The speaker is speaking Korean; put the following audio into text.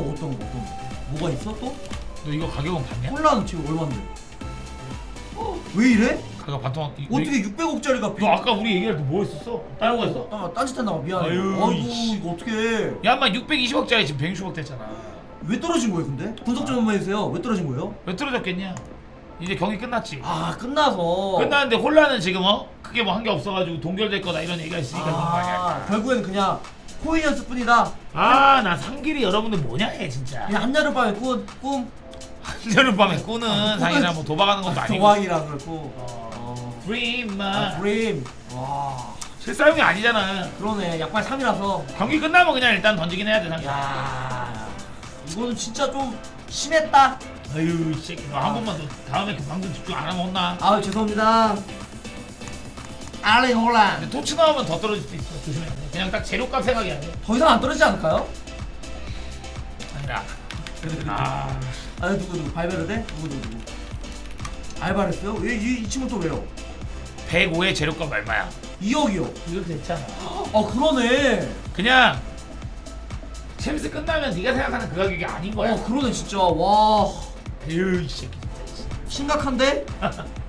어떤 거 어떤 거 뭐가 있어 또? 너 이거 가격은 봤냐? 콜라는 지금 얼마인데? 어, 왜 이래? 가격 반통 이- 어떻게 600억짜리가 너 아까 우리 얘기할 때 뭐 했었어? 다른 거 했어? 아, 딴짓했나 봐 미안해 아유, 아이고 이씨. 이거 어떻게 야, 인마 620억짜리 지금 160억 됐잖아. 왜 떨어진 거예요 근데? 분석 좀 한번 해주세요 왜 떨어진 거예요? 왜 떨어졌겠냐? 이제 경기 끝났지. 아 끝나서 끝났는데 혼란은 지금 어? 크게 뭐 한 게 없어가지고 동결될 거다 이런 얘기가 있으니까 그런 거 아. 결국에는 그냥 코인이었을 뿐이다. 아, 나 상길이 여러분들 뭐냐 해 진짜. 그냥 한여름밤에 꿈, 꿈. 한여름밤에 꾸는 아, 상이나 뭐 도박하는 것도 아니고. 도박이라 그랬고. 어, 아 브림 와. 실사용이 아니잖아. 그러네. 약발 3이라서. 경기 끝나면 그냥 일단 던지긴 해야 돼 상이. 야. 이거는 진짜 좀 심했다. 아유 이 새끼. 너한 번만 더 다음에 그 방송 집중 안 하면 혼나. 아유 죄송합니다 알리 홀란 근데 토치 나오면 더 떨어질 수도 있어. 조심해야 돼. 그냥 딱 재료값 생각이 안 돼. 더 이상 안 떨어지지 않을까요? 아니라. 아, 아 누구 누구 발베르데? 누구 누구 누구 알바레스요? 왜, 이, 이 친구 또 왜요? 105의 재료값 얼마야? 2억이요 이렇게 됐잖아. 아 그러네 그냥 챔스 끝나면 네가 생각하는 그 가격이 아닌 거야. 어 그러네 진짜 와 에휴 이 새끼 진짜. 심각한데?